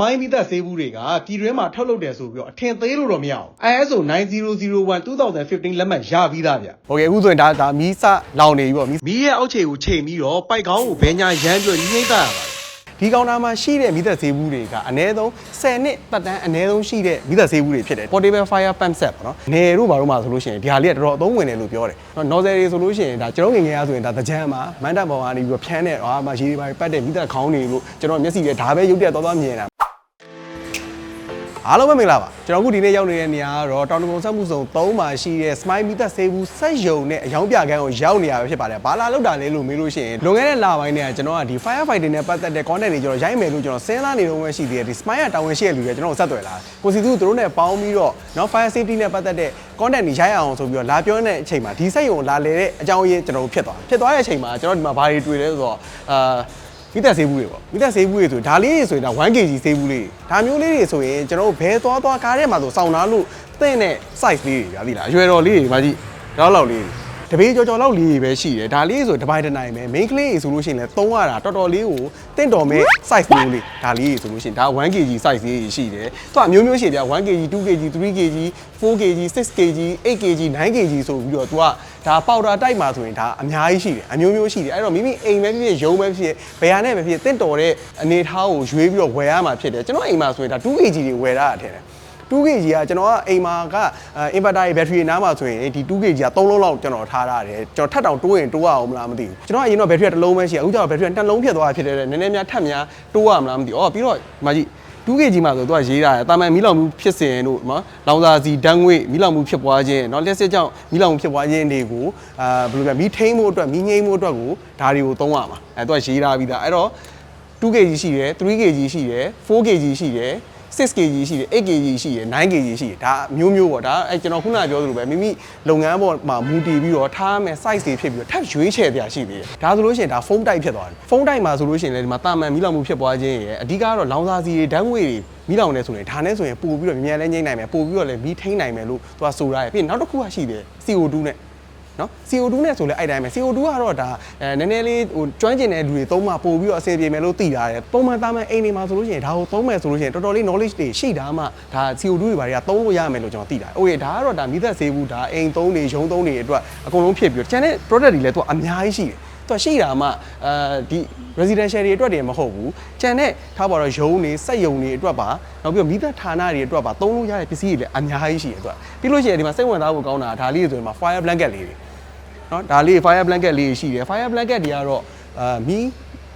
မိုင်းပြီးသက်ဆေးဘူးတွေကပြည်တွင်းမှာထုတ်လုပ်တယ်ဆိုပြီးတော့အထင်သေးလို့တော့မရအောင် ISO 9001 2015လက်မှတ်ရပြီးသားဗျဟုတ်ကဲ့အခုဆိုရင်ဒါဒါမီးစလောင်နေပြီပေါ့မီးရဲ့အောက်ခြေကိုချိန်ပြီးတော့ပိုက်ကောင်းကိုဘယ်ညာရမ်းပြီးညှိမ့်သက်ရပါတယ်ဒီကောင်နာမှာရှိတဲ့မိသက်ဆေးဘူးတွေကအနည်းဆုံး10နှစ်ပတ်တန်းအနည်းဆုံးရှိတဲ့မိသက်ဆေးဘူးတွေဖြစ်တယ် portable fire pump set ပေါ့နော်နေတို့ဘာလို့မှဆိုလို့ရှိရင်ဒီဟာလေးကတော်တော်အသုံးဝင်တယ်လို့ပြောတယ်နော် nozzle တွေဆိုလို့ရှိရင်ဒါကျွန်တော်ငငယ်ရဆိုရင်ဒါတကြမ်းမှာမန်တပ်ပေါ်ကနေပြီးတော့ဖြန်းတဲ့ဟာမှာရေတွေပါပတ်တဲ့မိသက်ခေါင်းတွေလို့ကျွန်တော်မျက်စိနဲ့ဒါပဲရုပ်တက်သွားသွားမြင်တာ အားလုံးပဲမင်္ဂလာပါကျွန်တော်အခုဒီနေ့ရောက်နေတဲ့နေရာကတော့တောင်တကုံဆက်မှုစုံ3မှာရှိတဲ့ Smile မီသက်ဆေးဘူးစက်ယုံနဲ့အယောင်ပြကန်းကိုရောက်နေရပဲဖြစ်ပါတယ်ဘာလာလောက်တာလဲလို့မေးလို့ရှိရင်လွန်ခဲ့တဲ့လပိုင်းတည်းကကျွန်တော်ကဒီ firefighting နဲ့ပတ်သက်တဲ့ content တွေကျွန်တော်ရိုက်မယ်လို့ကျွန်တော်စဉ်းစားနေတော့မှရှိသေးတယ်ဒီ Smile ကတာဝန်ရှိတဲ့လူတွေကျွန်တော်ကိုဆက်သွယ်လာကိုစီသူတို့နဲ့ပေါင်းပြီးတော့နော် fire safety နဲ့ပတ်သက်တဲ့ content တွေရိုက်အောင်ဆိုပြီးတော့လာပြောနေတဲ့အချိန်မှာဒီစက်ယုံလာလေတဲ့အကြောင်းရင်းကျွန်တော်တို့ဖြစ်သွားဖြစ်သွားတဲ့အချိန်မှာကျွန်တော်ဒီမှာဘာတွေတွေ့လဲဆိုတော့အာ မိသက်ဆေးဘူးတွေပေါ့မိသက်ဆေးဘူးတွေဆိုဒါလေးတွေဆိုရင်ဒါ 1kg ဆေးဘူးလေးတွေဒါမျိုးလေးတွေဆိုရင်ကျွန်တော်တို့ဘဲသွားသွားကားထဲမှာဆိုစောင်းသားလို့သင့်တဲ့ size လေးတွေဗျာသိလားအရွယ်တော်လေးတွေမကြီးတော့လောက်လေးတွေ တပေကြော်ကြော်လောက်လေးတွေပဲရှိတယ်ဒါလေးဆိုတပိုင်းတစ်နိုင်ပဲ main ကလေးတွေဆိုလို့ရှိရင်လည်းသုံးရတာတော်တော်လေးကိုတင့်တော်မဲ့ size မျိုးလေးဒါလေးတွေဆိုလို့ရှိရင်ဒါ 1kg size လေးတွေရှိတယ်သူကအမျိုးမျိုးရှိတယ်ဗျာ 1kg 2kg 3kg 4kg 6kg 8kg 9kg ဆိုပြီးတော့ तू ကဒါပေါတာတိုက်မှာဆိုရင်ဒါအများကြီးရှိတယ်အမျိုးမျိုးရှိတယ်အဲ့တော့မိမိအိမ်ပဲဖြစ်ဖြစ်ရုံးပဲဖြစ်ဖြစ်ဘယ်ဟာနဲ့ပဲဖြစ်ဖြစ်တင့်တော်တဲ့အနေထားကိုရွေးပြီးတော့ဝယ်ရမှာဖြစ်တယ်ကျွန်တော်အိမ်မှာဆိုရင်ဒါ 2kg တွေဝယ်ရတာထင်တယ် 2kg ကကျွန်တော်ကအိမ်မှာက inverter ရဲ့ battery နားမှာဆိုရင်ဒီ 2kg က3လုံးလောက်ကျွန်တော်ထားရတယ်ကျွန်တော်ထပ်တောင်တိုးရင်တိုးရအောင်မလားမသိဘူးကျွန်တော်အရင်တော့ battery ကတစ်လုံးပဲရှိရအခုကျတော့ battery က2လုံးဖြစ်သွားတာဖြစ်တယ်နည်းနည်းများထပ်များတိုးရမလားမသိဘူးအော်ပြီးတော့ဒီမှာကြည့် 2kg မှာဆိုသူကရေးတာတာမန်မီးလောင်မှုဖြစ်စဉ်တို့နော်လောင်စာစီဓာတ်ငွေ့မီးလောင်မှုဖြစ်ပွားခြင်းနော်လက်စစ်ကြောင့်မီးလောင်မှုဖြစ်ပွားခြင်းတွေကိုအာဘယ်လိုလဲမီးထိန်းမှုအတွက်မီးငြိမ်းမှုအတွက်ကိုဒါတွေကိုသုံးရမှာအဲသူကရေးထားပြီးသားအဲ့တော့ 2kg ရှိတယ် 3kg ရှိတယ် 4kg ရှိတယ် 6kg ရှိတယ် 8kg ရှိတယ် 9kg ရှိတယ်ဒါမျိုးမျိုးပေါ့ဒါအဲကျွန်တော်ခုနကပြောသလိုပဲမိမိလုပ်ငန်းပေါ်မှာမူတည်ပြီးတော့ထားမယ် size တွေဖြစ်ပြီးတော့ထပ်ရွေးချယ်တရားရှိသေးတယ်ဒါဆိုလို့ရှိရင်ဒါ foam type ဖြစ်သွားတယ် foam type မှာဆိုလို့ရှိရင်လည်းဒီမှာတာမန်မီးလောင်မှုဖြစ်ပွားခြင်းရဲ့အဓိကတော့လောင်စာစီတွေဓာတ်ငွေတွေမီးလောင်နေဆိုရင်ဒါနဲ့ဆိုရင်ပို့ပြီးတော့မြန်မြန်လေးငိမ့်နိုင်မယ်ပို့ပြီးတော့လည်းမီးထိန်းနိုင်မယ်လို့သူကဆိုထားရပြီးနောက်တစ်ခုကရှိတယ် CO2 နဲ့ နော် CO2 နဲ့ဆိုလဲအဲ့တိုင်းပဲ CO2 ကတော့ဒါအဲနည်းနည်းလေးဟိုကျွမ်းကျင်တဲ့လူတွေသုံးမှပို့ပြီးတော့အဆင်ပြေမယ်လို့သိထားတယ်ပုံမှန်သားမှန်အိမ်တွေမှာဆိုလို့ရှိရင်ဒါကိုသုံးမယ်ဆိုလို့ရှိရင်တော်တော်လေး knowledge တွေရှိတာမှဒါ CO2 တွေဘာတွေကသုံးလို့ရမယ်လို့ကျွန်တော်သိတာ။โอเคဒါကတော့ဒါမိသက်ဆေးဘူးဒါအိမ်သုံးတွေရုံသုံးတွေအတွက်အကုန်လုံးဖြစ်ပြီးတော့ကျန်တဲ့ product တွေလည်းသူကအများကြီးရှိတယ်။သူကရှိတာမှအဲဒီ residential တွေအတွက်တည်းမဟုတ်ဘူး။ကျန်တဲ့ထားပါတော့ရုံးတွေစက်ရုံတွေအတွက်ပါနောက်ပြီးတော့မိသက်ဌာနတွေအတွက်ပါသုံးလို့ရတဲ့ပစ္စည်းတွေလည်းအများကြီးရှိတယ်သူက။ပြီးလို့ရှိရင်ဒီမှာစိတ်ဝင်စားဖို့ကောင်းတာဒါလေးတွေဆိုရင်မှာ fire blanket လေးတွေ เนาะဒါလေး fire blanket လေးရှိတယ် fire blanket တွေကတော့အာမီး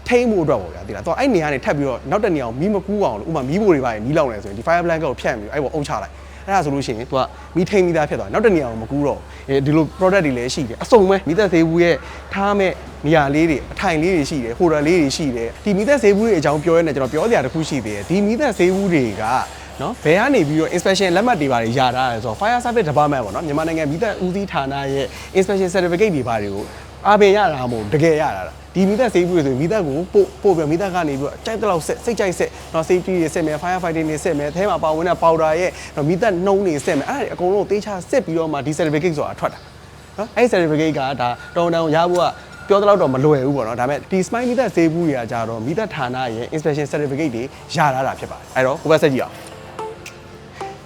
ထိမ့်မှုအတွက်ပေါ့ဗျာတိလားတော့အဲ့နေရာနေထပ်ပြီးတော့နောက်တစ်နေရာကိုမီးမကူးအောင်လို့ဥပမာမီးဖိုတွေပါရင်မီးလောင်နေဆိုရင်ဒီ fire blanket ကိုဖြန့်ပြီးအဲ့ပေါ်အုပ်ချလိုက်အဲ့ဒါဆိုလို့ရှိရင်သူကမီးထိမ့်မိသားဖြစ်သွားတယ်နောက်တစ်နေရာကိုမကူးတော့ဘူးအဲဒီလို product တွေလည်းရှိတယ်အစုံပဲမီးသက်သေးဘူးရဲ့ထားမဲ့နေရာလေးတွေအထိုင်လေးတွေရှိတယ်ဟိုတယ်လေးတွေရှိတယ်ဒီမီးသက်သေးဘူးတွေအကြောင်းပြောရတဲ့ကျွန်တော်ပြောစရာတစ်ခုရှိသေးတယ်ဒီမီးသက်သေးဘူးတွေက နော်ဘယ်ကနေပြီးတော့ inspection လက်မှတ်တွေပါတယ်ရတာလဲဆိုတော့ fire service department ပေါ့နော်မြန်မာနိုင်ငံမိသက်ဦးစီးဌာနရဲ့ inspection certificate တွေပါတယ်ကိုအားပင်ရတာမဟုတ်တကယ်ရတာလားဒီမိသက်ဆေးဘူးတွေဆိုမိသက်ကိုပို့ပို့ပြီးမိသက်ကနေပြီးတော့ကြိုက်တဲ့လောက်ဆက်စိတ်ကြိုက်ဆက်နော် safety တွေဆက်မယ် fire fighting တွေဆက်မယ်အဲမှာပါဝင်တဲ့ powder ရဲ့နော်မိသက်နှုံးတွေဆက်မယ်အဲ့ဒါတွေအကုန်လုံးတေးချစစ်ပြီးတော့မှဒီ certificate ဆိုတာထွက်တာနော်အဲ့ certificate ကဒါတောင်းတောင်းရဖို့ကပြောသလောက်တော့မလွယ်ဘူးပေါ့နော်ဒါပေမဲ့ဒီ smile မိသက်ဆေးဘူးတွေကကြတော့မိသက်ဌာနရဲ့ inspection certificate တွေရလာတာဖြစ်ပါတယ်အဲ့တော့ဟိုဘက်ဆက်ကြည့်အောင်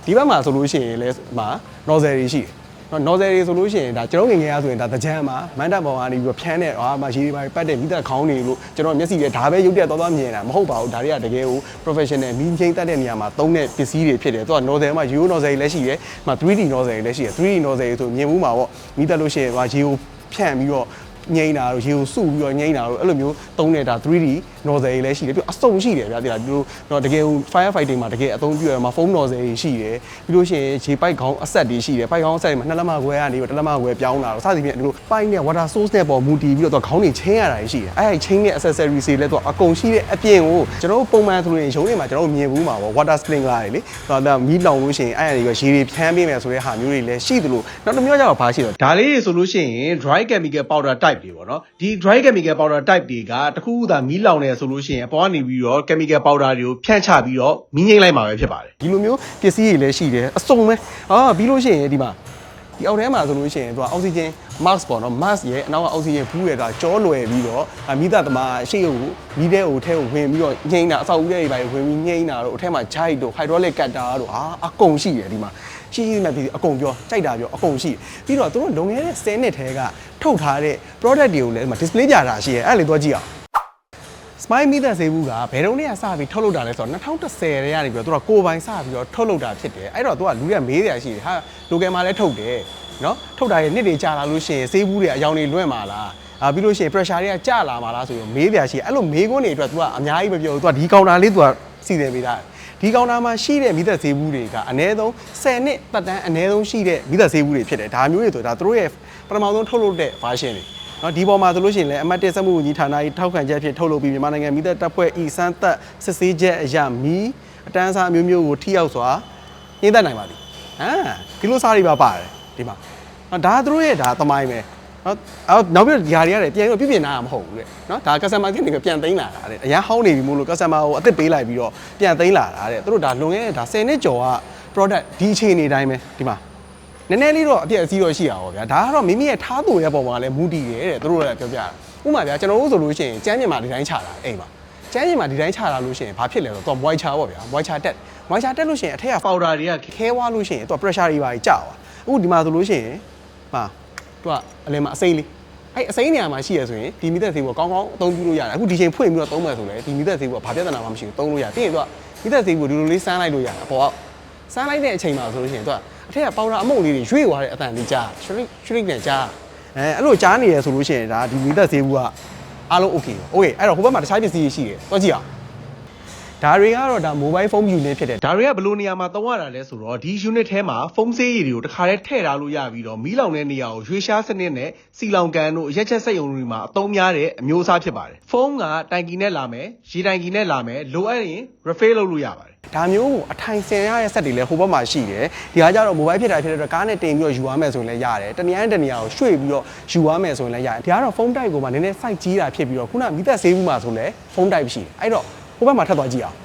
ဒီဘက်မှာဆိုလို့ရှိရင်လည်းမှာ nozzle တွေရှိတယ်နော် nozzle တွေဆိုလို့ရှိရင်ဒါကျွန်တော်ငယ်ငယ်ရဆိုရင်ဒါတကြမ်းမှာမန်တပ်ပေါ်ကနေပြီးတော့ဖြန်းတဲ့ဟာမှာရေတွေပါပတ်တဲ့မိသက်ခေါင်းတွေလို့ကျွန်တော်မျက်စိနဲ့ဒါပဲရုပ်တက်သွားသွားမြင်တာမဟုတ်ပါဘူးဒါတွေကတကယ်ကို professional မင်းချင်းတက်တဲ့နေရာမှာသုံးတဲ့ပစ္စည်းတွေဖြစ်တယ်သူက nozzle မှာ Euro nozzle တွေလည်းရှိတယ်မှာ 3D nozzle တွေလည်းရှိတယ် 3D nozzle တွေဆိုမြင်မှုမှာပေါ့မိသက်လို့ရှိရင်ဟာရေကိုဖြန့်ပြီးတော့ ငိမ့်တာတို့ရေကိုစုပြီးတော့ငိမ့်တာတို့အဲ့လိုမျိုးသုံးနေတာ 3D nozzle တွေလည်းရှိတယ်ပြီးတော့အစုံရှိတယ်ဗျာတိလားဒီလိုတော့တကယ်ဟို fire fighting မှာတကယ်အသုံးပြုရမှာ foam nozzle တွေရှိတယ်ပြီးလို့ရှိရင်ရေပိုက်ခေါင်းအဆက်တွေရှိတယ်ပိုက်ခေါင်းအဆက်တွေမှာနှစ်လက်မခွဲကနေပြီးတော့တစ်လက်မခွဲပြောင်းတာတော့စသဖြင့်ဒီလိုပိုက်နဲ့ water source နဲ့ပေါ်မူတည်ပြီးတော့ခေါင်းတွေချင်းရတာရှိတယ်အဲ့ဒီချင်းတဲ့ accessory တွေလည်းတော့အကုန်ရှိတဲ့အပြင်ကိုကျွန်တော်တို့ပုံမှန်ဆိုရင်ရုံးတွေမှာကျွန်တော်တို့မြင်ဘူးမှာပေါ့ water sprinkler တွေလေတော့ဒါမီးလောင်လို့ရှိရင်အဲ့ဒီရေတွေဖြန်းပေးမယ်ဆိုတဲ့ဟာမျိုးတွေလည်းရှိသလိုနောက်တစ်မျိုးကျတော့ဘာရှိတော့ဒါလေးတွေဆိုလို့ရှိရင် dry chemical powder type တွေပေါ့နော်ဒီ dry chemical powder type တွေကတခုခုသာမီးလောင်နေဆိုလို့ရှိရင်အပေါ်ကနေပြီးတော့ chemical powder တွေကိုဖြန့်ချပြီးတော့မီးငိမ့်လိုက်မှာပဲဖြစ်ပါတယ်ဒီလိုမျိုးပစ္စည်းတွေလည်းရှိတယ်အစုံပဲအာပြီးလို့ရှိရင်ဒီမှာဒီအောက်ထဲမှာဆိုလို့ရှိရင်သူကအောက်ဆီဂျင် mask ပေါ့နော် mask ရဲ့အနောက်ကအောက်ဆီဂျင်ဘူးရဲ့ဒါကြောလွယ်ပြီးတော့ဒါမိသားသမားရှေ့ကိုမိတဲ့ဟိုထဲကိုဝင်ပြီးတော့ငိမ့်တာအဆောက်အဦတွေတွေဝင်ပြီးငိမ့်တာတို့အထဲမှာ giant တို့ hydraulic cutter တို့အာအကုန်ရှိတယ်ဒီမှာ ရှိရှိမဲ့ပြီးအကုန်ပြောကြိုက်တာပြောအကုန်ရှိတယ်ပြီးတော့သူတို့လွန်ခဲ့တဲ့10နှစ်ထဲကထုတ်ထားတဲ့ product တွေကိုလည်းဒီမှာ display ပြတာရှိရဲအဲ့ဒါလေးသွားကြည့်အောင် Smile မိသက်ဆေးဘူးကဘယ်တော့နဲ့စပြီးထုတ်လုပ်တာလဲဆိုတော့2010ရဲကနေပြီးတော့သူကကိုယ်ပိုင်စပြီးတော့ထုတ်လုပ်တာဖြစ်တယ်အဲ့တော့သူကလူတွေကမေးတယ်ရှိတယ်ဟာ local မှာလည်းထုတ်တယ်နော်ထုတ်တာရဲ့နှစ်တွေကြာလာလို့ရှိရင်ဆေးဘူးတွေအယောင်တွေလွင့်มาလားအာပြီးလို့ရှိရင် pressure တွေကကျလာမှာလားဆိုပြီးမေးတယ်ရှိအဲ့လိုမေးခွန်းတွေအတွက် तू ကအများကြီးမပြောဘူး तू ကဒီကောင်တာလေး तू ကစီစဉ်ပေးတာ ဒီကောင်တာမှာရှိတဲ့မိသက်ဆေးဘူးတွေကအနည်းဆုံး10နှစ်တက်တန်းအနည်းဆုံးရှိတဲ့မိသက်ဆေးဘူးတွေဖြစ်တယ်ဒါမျိုးတွေဆိုဒါသူတို့ရဲ့ပထမဆုံးထုတ်လုပ်တဲ့ version တွေနော်ဒီပေါ်မှာဆိုလို့ရှိရင်လည်းအမတ်တက်ဆက်မှုဝန်ကြီးဌာနကြီးထောက်ခံချက်ဖြစ်ထုတ်လုပ်ပြီးမြန်မာနိုင်ငံမိသက်တပ်ဖွဲ့ဤစမ်းသက်စစ်ဆေးချက်အရမီအတန်းစားအမျိုးမျိုးကိုထိရောက်စွာညှိသက်နိုင်ပါသည်ဟမ်ဒီလိုစားတွေပါပါတယ်ဒီမှာနော်ဒါသူတို့ရဲ့ဒါသမိုင်းပဲ နော်အော်နောက်ပြီးဒီဟာတွေရတယ်ပြန်ပြီးပြပြင်လာတာမဟုတ်ဘူးတဲ့နော်ဒါ customer ကနေပြန်သိမ်းလာတာတဲ့အရန်ဟောင်းနေပြီမို့လို့ customer ကိုအသစ်ပေးလိုက်ပြီးတော့ပြန်သိမ်းလာတာတဲ့သူတို့ဒါလွန်ခဲ့တဲ့ဒါ10နှစ်ကျော်က product ဒီအခြေအနေတိုင်းပဲဒီမှာနည်းနည်းလေးတော့အပြည့်အစည်းတော့ရှိတာပေါ့ဗျာဒါကတော့မိမိရဲ့ထားသူရဲ့ပုံမှာလည်းမူတည်တယ်တဲ့သူတို့လည်းပြောပြတာဥပမာဗျာကျွန်တော်တို့ဆိုလို့ရှိရင်ကျန်းမြင်မှာဒီတိုင်းချတာအိမ်မှာကျန်းမြင်မှာဒီတိုင်းချတာလို့ရှိရင်ဘာဖြစ်လဲဆိုတော့ moisture ပေါ့ဗျာ moisture တက် moisture တက်လို့ရှိရင်အထက်ကပေါက်တာတွေကခဲဝါလို့ရှိရင်သူက pressure တွေပါကြီးကျသွားအခုဒီမှာဆိုလို့ရှိရင်ဟာ သူကအလယ်မှာအစိမ့်လေးအဲ့အစိမ့်နေရာမှာရှိရဆိုရင်ဒီမီသက်ဈေးကိုကောင်းကောင်းအသုံးပြုလို့ရတယ်အခုဒီချိန်ဖွင့်ပြီးတော့သုံးမယ်ဆိုလဲဒီမီသက်ဈေးကိုဘာပြဿနာမှမရှိဘူးသုံးလို့ရပြီးရင်သူကမီသက်ဈေးကိုဒီလိုလေးစမ်းလိုက်လို့ရတယ်အပေါ်ကစမ်းလိုက်တဲ့အချိန်မှာဆိုလို့ရှိရင်သူကအထက်ကပေါဒါအမုံလေးတွေရွေ့သွားတဲ့အတန်လေးကြား shrink shrink နဲ့ကြားအဲအဲ့လိုကြားနေရဆိုလို့ရှိရင်ဒါဒီမီသက်ဈေးကအားလုံး okay okay အဲ့တော့ဟိုဘက်မှာတခြားပစ္စည်းတွေရှိတယ်တွက်ကြည့်အောင် ဒါတွေကတော့ဒါ mobile phone view လေးဖြစ်တယ်ဒါတွေကဘယ်လိုနေရာမှာသုံးရတာလဲဆိုတော့ဒီ unit ထဲမှာဖုန်းဆေးရည်တွေကိုတခါတည်းထည့်ထားလို့ရပြီးတော့မီးလောင်တဲ့နေရာကိုရွှေရှားစနစ်နဲ့စီလောင်ကန်တို့ရက်ချက်စက်ရုံတွေမှာအသုံးများတဲ့အမျိုးအစားဖြစ်ပါတယ်ဖုန်းကတိုင်ကီနဲ့လာမယ်ရေတိုင်ကီနဲ့လာမယ်လိုအပ်ရင် refill လုပ်လို့ရပါတယ်ဒါမျိုးကိုအထိုင်ဆင်ရတဲ့ဆက်တွေလည်းဟိုဘက်မှာရှိတယ်ဒီကကြတော့ mobile ဖြစ်တာဖြစ်တဲ့အတွက်ကားနဲ့တင်ပြီးတော့ယူရမယ်ဆိုရင်လည်းရတယ်တနည်းအားတနည်းအားကိုရွှေ့ပြီးတော့ယူရမယ်ဆိုရင်လည်းရတယ်ဒီကတော့ဖုန်းတိုက်ကိုမှနည်းနည်း site ကြီးတာဖြစ်ပြီးတော့ခုနမိသက်ဆေးဘူးမှာဆိုလည်းဖုန်းတိုက်ရှိတယ်အဲ့တော့ ဟိုဘက်မှာထပ်သွားကြည့်အောင်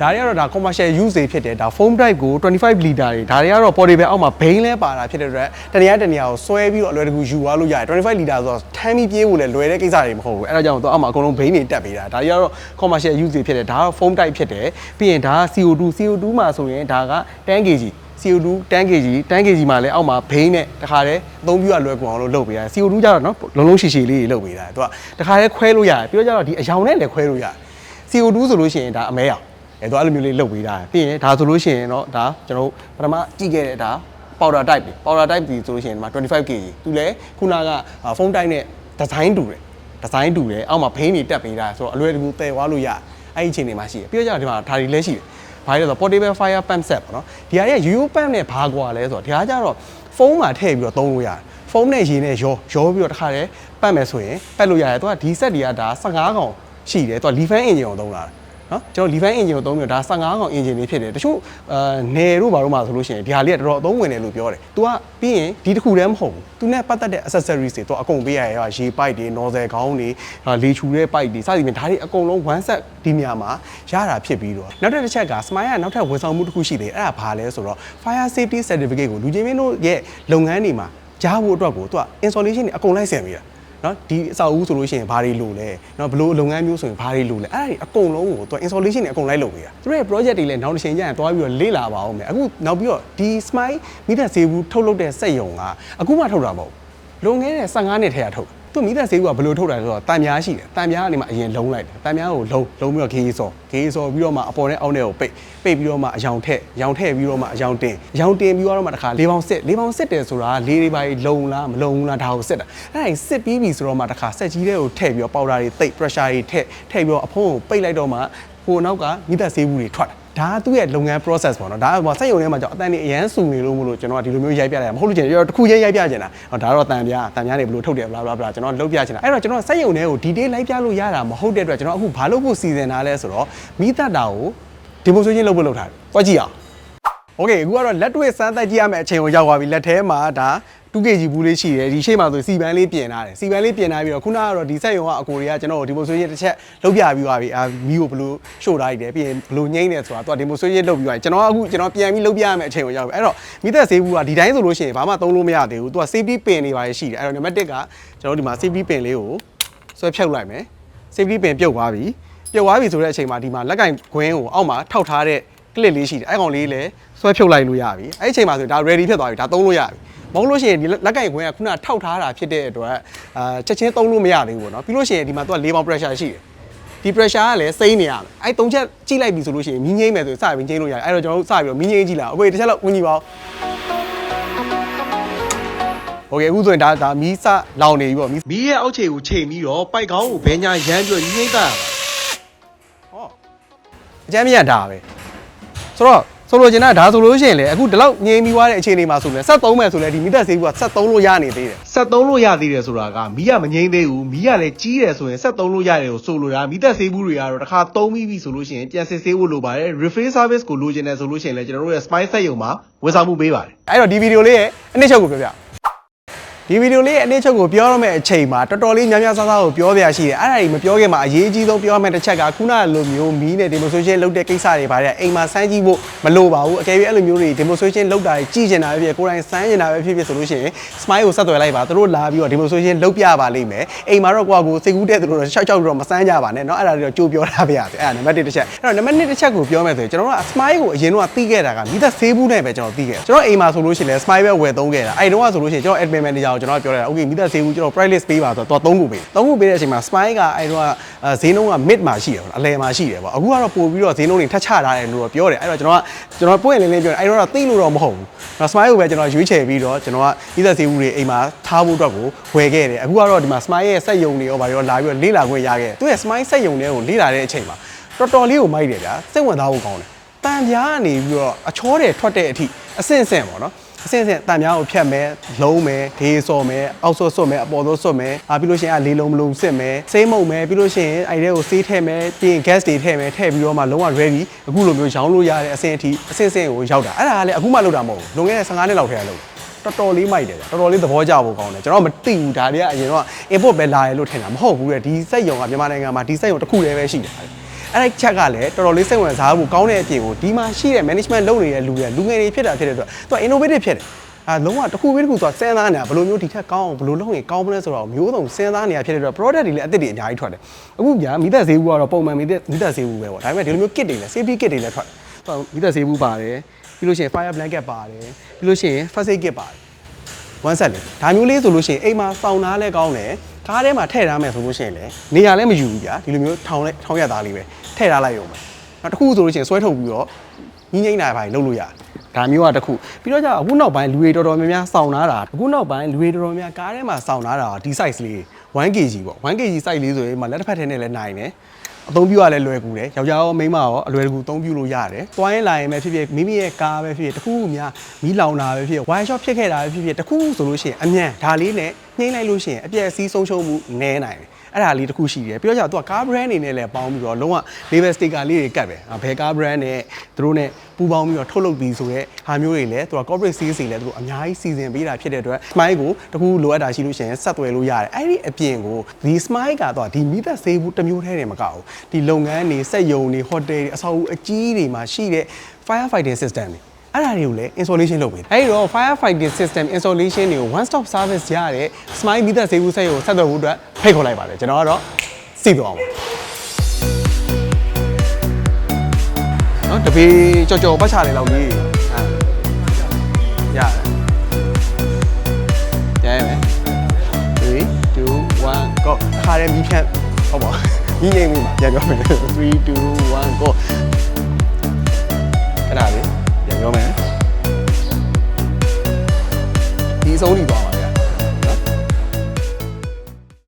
ဒါတွေကတော့ဒါ commercial use တွေဖြစ်တယ်ဒါ foam drive ကို25 liter တွေဒါတွေကတော့ portable အောက်မှာဘိန်းလဲပါတာဖြစ်တဲ့အတွက်တနည်းအားတနည်းအားကိုဆွဲပြီးတော့အလွယ်တကူယူသွားလို့ရတယ်25 liter ဆိုတော့ထမ်းပြီးပြေးဖို့လည်းလွယ်တဲ့ကိစ္စတွေမဟုတ်ဘူးအဲ့ဒါကြောင့်တော့အောက်မှာအကုန်လုံးဘိန်းတွေတက်ပေးတာဒါတွေကတော့ commercial use တွေဖြစ်တယ်ဒါက foam type ဖြစ်တယ်ပြီးရင်ဒါက CO2 CO2 မှာဆိုရင်ဒါက 10kg CO2 10kg 10kg မှာလည်းအောက်မှာဘိန်းနဲ့တခါတည်းအသုံးပြုရလွယ်ကူအောင်လို့လုပ်ပေးရတယ် CO2 ကျတော့နော်လုံးလုံးရှည်ရှည်လေးတွေလုပ်ပေးတာသူကတခါတည်းခွဲလို့ရတယ်ပြီးတော့ကျတော့ဒီအယောင်နဲ့လည်းခွဲလို့ရတယ် CO2 ဆိုလို့ရှိရင်ဒါအမဲရောင်အဲတော့အဲ့လိုမျိုးလေးလုပ်ပေးတာပြီးရင်ဒါဆိုလို့ရှိရင်တော့ဒါကျွန်တော်တို့ပထမကြည့်ခဲ့တဲ့ဒါ powder type တွေ powder type တွေဆိုလို့ရှိရင်ဒီမှာ 25kg သူလည်းခုနကဖုန်းတိုင်းနဲ့ design တူတယ် design တူတယ်အောက်မှာဘိန်းတွေတက်ပေးတာဆိုတော့အလွယ်တကူတည်သွားလို့ရအဲ့ဒီအချိန်တွေမှာရှိတယ်ပြီးတော့ကျတော့ဒီမှာဒါတွေလည်းရှိတယ်ဘာလဲဆိုတော့ portable fire pump set ပေါ့နော်ဒီဟာရဲ့ UU pump နဲ့ဘာကွာလဲဆိုတော့ဒီဟာကျတော့ဖုန်းမှာထည့်ပြီးတော့သုံးလို့ရတယ်ဖုန်းနဲ့ရေနဲ့ရောရောပြီးတော့တစ်ခါတည်းပတ်မယ်ဆိုရင်ပတ်လို့ရတယ်သူကဒီ set တွေကဒါ15កောင် ရှိတယ်သူက leaf engine ကိုသုံးတာနော်ကျွန်တော် leaf engine ကိုသုံးပြီးတော့ဒါ15កောင် engine လေးဖြစ်တယ်တချို့အာနယ်တို့ဘာလို့မှဆိုလို့ရှိရင်ဒီဟာလေးကတော်တော်အသုံးဝင်တယ်လို့ပြောတယ်။ तू ကပြီးရင်ဒီတစ်ခုတည်းမဟုတ်ဘူး။ तू နဲ့ပတ်သက်တဲ့ accessories တွေ तू အကုန်ပေးရရရေပိုက်တွေ nozzle ခေါင်းတွေအာလေချူတဲ့ပိုက်တွေစသဖြင့်ဒါတွေအကုန်လုံး one set ဒီနေရာမှာရတာဖြစ်ပြီးတော့နောက်တစ်တစ်ချက်က Smile ကနောက်ထပ်ဝန်ဆောင်မှုတစ်ခုရှိသေးတယ်အဲ့ဒါဘာလဲဆိုတော့ fire safety certificate ကိုလူချင်းမင်းတို့ရဲ့လုပ်ငန်းတွေမှာကြားဖို့အတွက်ကို तू က installation တွေအကုန်လိုက်ဆင်ပေးတာ နော်ဒီအဆောက်အဦဆိုလို့ရှိရင်ဘာတွေလိုလဲနော်ဘလို့လုပ်ငန်းမျိုးဆိုရင်ဘာတွေလိုလဲအဲ့ဒါတွေအကုန်လုံးကိုသူ installation တွေအကုန်လိုက်လုပ်ပေးတာသူတို့ရဲ့ project တွေလည်းနောက်တစ်ချိန်ကျရင်တွားပြီးတော့လေ့လာပါအောင်မယ်အခုနောက်ပြီးတော့ဒီ smile မိသက်ဆေးဘူးထုတ်လုပ်တဲ့စက်ယုံကအခုမှထုတ်တာမဟုတ်ဘူးလွန်ခဲ့တဲ့15နှစ်ထဲကထုတ်တာ သူမိသက်ဆေးဘူးကဘယ်လိုထုတ်တာလဲဆိုတော့တန်များရှိတယ်တန်များကနေမှအရင်လုံးလိုက်တယ်တန်များကိုလုံးလုံးပြီးတော့ဂေးစော်ဂေးစော်ပြီးတော့မှအပေါ်နဲ့အောက်နဲ့ကိုပိတ်ပိတ်ပြီးတော့မှအယောင်ထက်ရောင်ထက်ပြီးတော့မှအယောင်တင်အယောင်တင်ပြီးတော့မှတခါလေးပေါင်းစစ်လေးပေါင်းစစ်တယ်ဆိုတာလေးတွေပါလုံလားမလုံဘူးလားဒါကိုစစ်တာအဲ့ဒါစစ်ပြီးပြီဆိုတော့မှတခါဆက်ကြီးတဲ့ကိုထည့်ပြီးတော့ပေါက်တာတွေတိတ် pressure တွေထည့်ထည့်ပြီးတော့အဖုံးကိုပိတ်လိုက်တော့မှဟိုနောက်ကမိသက်ဆေးဘူးတွေထွက်တာ ဒါကသူ့ရဲ့လုပ်ငန်း process ပေါ့နော်ဒါကစက်ရုံထဲမှာကြောင့်အတန်တွေအရန်စုနေလို့မလို့ကျွန်တော်ကဒီလိုမျိုးရိုက်ပြလိုက်ရမဟုတ်လို့ကျင်ရောတစ်ခုချင်းရိုက်ပြချင်တာဟောဒါတော့တန်ပြားတန်ပြားတွေဘယ်လိုထုတ်တယ်ဘလာဘလာဘလာကျွန်တော်လုပ်ပြချင်တာအဲ့တော့ကျွန်တော်စက်ရုံထဲကို detail လိုက်ပြလို့ရတာမဟုတ်တဲ့အတွက်ကျွန်တော်အခုဘာလုပ်ဖို့စီစဉ်တာလဲဆိုတော့မိသက်တာကို demonstration လုပ်ဖို့လုပ်ထားတယ်။ကြွကြည့်အောင်။ โอเคအခုကတော့လက်တွေ့စမ်းသပ်ကြည့်ရမယ့်အချိန်ကိုရောက်သွားပြီလက်ထဲမှာဒါ 2kg ဘူးလေးရှိတယ်ဒီရှေ့မှာဆိုစီပန်းလေးပြင်ထားတယ်စီပန်းလေးပြင်ထားပြီးတော့ခုနကတော့ဒီဆက်ယုံကအကိုတွေကကျွန်တော်တို့ demonstration တစ်ချက်လုပ်ပြပြီးသွားပြီအာမီကိုဘယ်လိုရှို့ထားရတယ်ပြီးရင်ဘယ်လိုငိမ့်တယ်ဆိုတာသူက demonstration လုပ်ပြီးသွားပြီကျွန်တော်အခုကျွန်တော်ပြန်ပြီးလုပ်ပြရမယ့်အချိန်ကိုရောက်ပြီအဲ့တော့မိသက်ဆေးဘူးကဒီတိုင်းဆိုလို့ရှိရင်ဘာမှသုံးလို့မရသေးဘူးသူက safety pin တွေပါရှိတယ်အဲ့တော့ number 1ကကျွန်တော်တို့ဒီမှာ safety pin လေးကိုဆွဲဖြုတ်လိုက်မယ် safety pin ပြုတ်သွားပြီပြုတ်သွားပြီဆိုတဲ့အချိန်မှာဒီမှာလက်ကင်ခွင်းကိုအောက်မှာထောက်ထားတဲ့ clip လေးရှိတယ်အဲ့ကောင်လေးလည်း ဆွဲဖြုတ်လိုက်လို့ရပြီအဲ့ဒီအချိန်မှာဆိုဒါ ready ဖြစ်သွားပြီဒါသုံးလို့ရပြီမဟုတ်လို့ရှိရင်ဒီလက်ကင်ခွင်းကခုနထောက်ထားတာဖြစ်တဲ့အတွက်အာချက်ချင်းသုံးလို့မရသေးဘူးပေါ့နော်ပြီးလို့ရှိရင်ဒီမှာသူက၄ပေါင် pressure ရှိတယ်ဒီ pressure ကလည်းစိမ့်နေရမယ်အဲ့သုံးချက်ကြည့်လိုက်ပြီဆိုလို့ရှိရင်မီးငိမ့်မယ်ဆိုရင်စပြီးငိမ့်လို့ရတယ်အဲ့တော့ကျွန်တော်တို့စပြီးတော့မီးငိမ့်ကြည့်လာအခုတစ်ချက်လောက်ဝင်ကြည့်ပါဦးโอเคအခုဆိုရင်ဒါဒါမီးစလောင်နေပြီပေါ့မီး မီးရဲ့အောက်ခြေကိုချိန်ပြီးတော့ပိုက်ကောင်းကိုဘဲညာရမ်းပြီးတော့ညှိမ့်တာ ဟောအကြမ်းမြတ်ဒါပဲဆိုတော့ ဆိုလိုချင်တာဒါဆိုလို့ရှိရင်လေအခုဒီလောက်ငြိမ်းပြီးွားတဲ့အခြေအနေမှာဆိုလဲဆက်သုံးမယ်ဆိုလဲဒီမိသက်ဆေးဘူးကဆက်သုံးလို့ရနေသေးတယ်ဆက်သုံးလို့ရသေးတယ်ဆိုတာကမီးကမငိမ့်သေးဘူးမီးကလည်းကြီးတယ်ဆိုရင်ဆက်သုံးလို့ရတယ်ကိုဆိုလိုတာမိသက်ဆေးဘူးတွေကတော့တစ်ခါသုံးပြီးပြီဆိုလို့ရှိရင်ပြန်စစ်ဆေးဖို့လိုပါတယ် refill service ကိုလိုချင်တယ်ဆိုလို့ရှိရင်လည်းကျွန်တော်တို့ရဲ့ spine ဆက်ယုံမှာဝန်ဆောင်မှုပေးပါတယ်အဲ့တော့ဒီဗီဒီယိုလေးရဲ့အနည်းချုပ်ကိုပြောပြ ဒီဗီဒီယိုလေးရဲ့အနည်းချုပ်ကိုပြောရမယ့်အချိန်မှာတော်တော်လေးများများဆဆကိုပြောပြရှိတယ်အဲ့ဒါကြီးမပြောခင်မှာအရေးကြီးဆုံးပြောရမယ့်တစ်ချက်ကခုနကလိုမျိုးမီးနဲ့ demonstration လုပ်တဲ့ကိစ္စတွေပါတယ်အိမ်မှာစမ်းကြည့်ဖို့မလိုပါဘူးအကယ်၍အဲ့လိုမျိုးတွေ demonstration လုပ်တာကြီးကြည့်နေတာပဲဖြစ်ဖြစ်ကိုယ်တိုင်စမ်းနေတာပဲဖြစ်ဖြစ်ဆိုလို့ရှိရင် smile ကိုဆက်သွယ်လိုက်ပါသူတို့လာပြီးတော့ demonstration လုပ်ပြပါလိမ့်မယ်အိမ်မှာတော့ကိုယ့်အကိုစိတ်ကူးတဲ့သူတို့တော့ရှောက်ရှောက်ပြီးတော့မစမ်းကြပါနဲ့เนาะအဲ့ဒါတွေတော့ကြိုးပြောထားပါရစေအဲ့ဒါနံပါတ်1တစ်ချက်အဲ့တော့နံပါတ်2တစ်ချက်ကိုပြောမယ်ဆိုရင်ကျွန်တော်တို့က smile ကိုအရင်တော့သိခဲ့တာကမိသက်ဆေးဘူးနဲ့ပဲကျွန်တော်သိခဲ့တယ်ကျွန်တော်အိမ်မှာဆိုလို့ရှိရင်လည်း smile ပဲဝယ်သုံးခဲ့တာအဲ့တုန်းကဆိုလို့ရှိရင်ကျွန်တော် admin manager ကို ကျွန်တော်ပြောလိုက်တာ okay မိသက်ဆေးဘူးကျွန်တော် price list ပေးပါဆိုတော့သူက3ခုပေး3ခုပေးတဲ့အချိန်မှာ smile ကအဲ့တုန်းကဈေးနှုန်းက mid မှာရှိတယ်ပေါ့အလယ်မှာရှိတယ်ပေါ့အခုကတော့ပို့ပြီးတော့ဈေးနှုန်းတွေထပ်ချထားတယ်လို့တော့ပြောတယ်အဲ့တော့ကျွန်တော်ကကျွန်တော်ပွင့်လင်းလင်းပြောတယ်အဲ့တော့သိလို့တော့မဟုတ်ဘူးကျွန်တော် smile ကိုပဲကျွန်တော်ရွေးချယ်ပြီးတော့ကျွန်တော်ကမိသက်ဆေးဘူးတွေအိမ်မှာထားဖို့အတွက်ကိုဝယ်ခဲ့တယ်အခုကတော့ဒီမှာ smile ရဲ့စက်ယုံတွေရောဗါရောလာပြီးတော့လေ့လာခွင့်ရခဲ့တယ်သူရဲ့ smile စက်ယုံတွေကိုလေ့လာတဲ့အချိန်မှာတော်တော်လေးကိုမိုက်တယ်ဗျာစိတ်ဝင်စားဖို့ကောင်းတယ်တန်ပြားကနေပြီးတော့အချောတယ်ထွက်တဲ့အထိအဆင့်ဆင့်ပေါ့နော် အဆင့်ဆင့်တန်ပြားကိုဖြတ်မယ်လုံးမယ်ဒေးစော်မယ်အောက်ဆော့ဆော့မယ်အပေါ်ဆော့ဆော့မယ်အာပြီးလို့ရှိရင်အလေးလုံးမလုံးစစ်မယ်စိမ့်မုံမယ်ပြီးလို့ရှိရင်အဲ့ဒီကိုဆေးထည့်မယ်ပြီးရင် gas တွေထည့်မယ်ထည့်ပြီးတော့မှလုံးဝ ready အခုလိုမျိုးရောင်းလို့ရတဲ့အဆင့်အထိအဆင့်ဆင့်ကိုရောက်တာအဲ့ဒါကလည်းအခုမှလုပ်တာမဟုတ်ဘူးလွန်ခဲ့တဲ့15နှစ်လောက်ထဲကလုပ်တာတော်တော်လေးမိုက်တယ်ဗျတော်တော်လေးသဘောကျဖို့ကောင်းတယ်ကျွန်တော်မသိဘူးဒါတွေကအရင်တော့ import ပဲလာရလို့ထင်တာမဟုတ်ဘူးတဲ့ဒီစက်ယုံကမြန်မာနိုင်ငံမှာဒီစက်ယုံတစ်ခုတည်းပဲရှိတယ် အဲ့ဒီချက်ကလည်းတော်တော်လေးစိတ်ဝင်စားဖို့ကောင်းတဲ့အပြင်ကိုဒီမှာရှိတဲ့ management လုပ်နေတဲ့လူတွေလူငယ်တွေဖြစ်တာဖြစ်တဲ့အတွက်သူက innovative ဖြစ်တယ်အာလုံးဝတစ်ခုပြီးတစ်ခုသူကစဉ်းစားနေတာဘယ်လိုမျိုးဒီထက်ကောင်းအောင်ဘယ်လိုလုပ်ရင်ကောင်းမလဲဆိုတော့မျိုးစုံစဉ်းစားနေတာဖြစ်တဲ့အတွက် product တွေလည်းအသစ်တွေအများကြီးထွက်တယ်အခုညာမိသက်ဈေးဘူးကတော့ပုံမှန်မိသက်မိသက်ဈေးဘူးပဲပေါ့ဒါပေမဲ့ဒီလိုမျိုး kit တွေလည်း safety kit တွေလည်းထွက်တယ်သူကမိသက်ဈေးဘူးပါတယ်ပြီးလို့ရှိရင် fire blanket ပါတယ်ပြီးလို့ရှိရင် first aid kit ပါတယ် one set လေဒါမျိုးလေးဆိုလို့ရှိရင်အိမ်မှာစောင်းသားလဲကောင်းတယ် ကားထဲမှာထည့်ထားမယ်ဆိုလို့ရှိရင်လေနေရာလည်းမယူဘူးဗျာဒီလိုမျိုးထောင်လဲထောင်ရသားလေးပဲထည့်ထားလိုက်ရုံပဲနောက်တစ်ခုဆိုလို့ရှိရင်ဆွဲထုတ်ပြီးတော့ညင်းငိမ့်တာပဲလုပ်လို့ရတယ်ဒါမျိုးကတစ်ခုပြီးတော့じゃအခုနောက်ပိုင်းလူတွေတော်တော်များများစောင်းလာတာအခုနောက်ပိုင်းလူတွေတော်တော်များကားထဲမှာစောင်းလာတာဒီ size လေး 1kg ပေါ့ 1kg size လေးဆိုရင်မလက်တစ်ဖက်ထဲနဲ့လည်းနိုင်တယ် အသုံးပြုရလဲလွယ်ကူတယ်ယောက်ျားရောမိန်းမရောအလွယ်တကူအသုံးပြုလို့ရတယ်။သွားရင်လာရင်ပဲဖြစ်ဖြစ်မိမိရဲ့ကားပဲဖြစ်ဖြစ်တခုခုများမီးလောင်တာပဲဖြစ်ဖြစ်ဝိုင်းရှော့ဖြစ်ခဲ့တာပဲဖြစ်ဖြစ်တခုခုဆိုလို့ရှိရင်အမြန်ဒါလေးနဲ့နှိမ့်လိုက်လို့ရှိရင်အပြည့်အစည်းဆုံးရှုံးမှုနည်းနိုင်တယ်။ အဲ့ဒါလေးတစ်ခုရှိတယ်ပြီးတော့ကျတော့သူကကား brand အနေနဲ့လည်းပေါင်းပြီးတော့လုံးဝ label sticker လေးတွေကတ်ပဲ။ဘယ်ကား brand နဲ့သူတို့နဲ့ပူးပေါင်းပြီးတော့ထုတ်လုပ်ပြီးဆိုရဲဟာမျိုးတွေလည်းသူက corporate sales တွေလည်းသူတို့အများကြီးစီစဉ်ပေးတာဖြစ်တဲ့အတွက် smile ကိုတခုလိုအပ်တာရှိလို့ရှိရင်ဆက်သွယ်လို့ရတယ်။အဲ့ဒီအပြင်ကိုဒီ smile ကတော့ဒီမိသက်ဆေးဘူးတစ်မျိုးတည်းနေမကဘူး။ဒီလုပ်ငန်းတွေစက်ရုံတွေ hotel တွေအဆောက်အဦအကြီးတွေမှာရှိတဲ့ firefighting system တွေ အဲ့ဒါတွေကိုလည်း installation လုပ်ပေးတယ်။အဲဒီတော့ firefighting system installation တွေကို one stop service ရတဲ့ smile မိသက်ဆေးဘူးစက်ရုံဆက်သွယ်ဖို့အတွက်ဖိတ်ခေါ်လိုက်ပါတယ်။ကျွန်တော်ကတော့စီတော့အောင်ပါ။နော်တပေကြော်ကြော်ပတ်ချလေးလောက်လေးအာရတယ်။ရရမယ်။3 2 1 go ခါရဲမီးဖြတ်ဟုတ်ပါဘူး။ညီငိမ့်မှုမှာပြန်ပြောမယ်3 2 1 go အဲ့ဒါလေး ပြန်ပြောမယ်ဒီအဆုံးထိသွားပါ